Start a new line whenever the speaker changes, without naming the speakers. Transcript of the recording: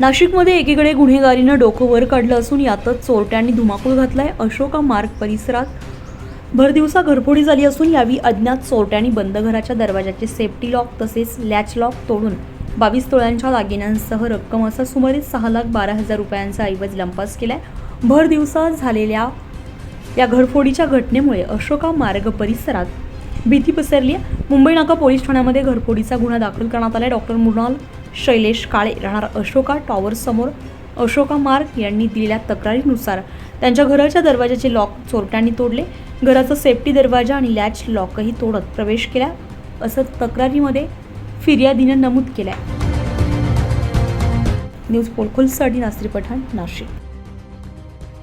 नाशिकमध्ये एकीकडे गुन्हेगारीनं डोकं वर काढलं असून यातच चोरट्यांनी धुमाकूळ घातलाय. अशोका मार्ग परिसरात भरदिवसा घरफोडी झाली असून यावेळी अज्ञात चोरट्यांनी बंद घराच्या दरवाजाचे सेफ्टी लॉक तसेच लॅच लॉक तोडून बावीस तोळ्यांच्या दागिन्यांसह रक्कम असा सुमारे सहा लाख बारा हजार रुपयांचा ऐवज लंपास केलाय. भर दिवसा झालेल्या या घरफोडीच्या घटनेमुळे अशोका मार्ग परिसरात भीती पसरली आहे मुंबई नाका पोलीस ठाण्यामध्ये घरफोडीचा गुन्हा दाखल करण्यात आला डॉक्टर मृणाल शैलेश काळे राहणार अशोका टॉवरसमोर अशोका मार्ग यांनी दिलेल्या तक्रारीनुसार त्यांच्या घराच्या दरवाजाचे लॉक चोरट्यांनी तोडले. घराचा सेफ्टी दरवाजा आणि लॅच लॉकही तोडत प्रवेश केला. असं तक्रारीमध्ये फिर्यादीनं नमूद केलंय. न्यूज पोलखोलसाठी नासरी पठाण नाशिक.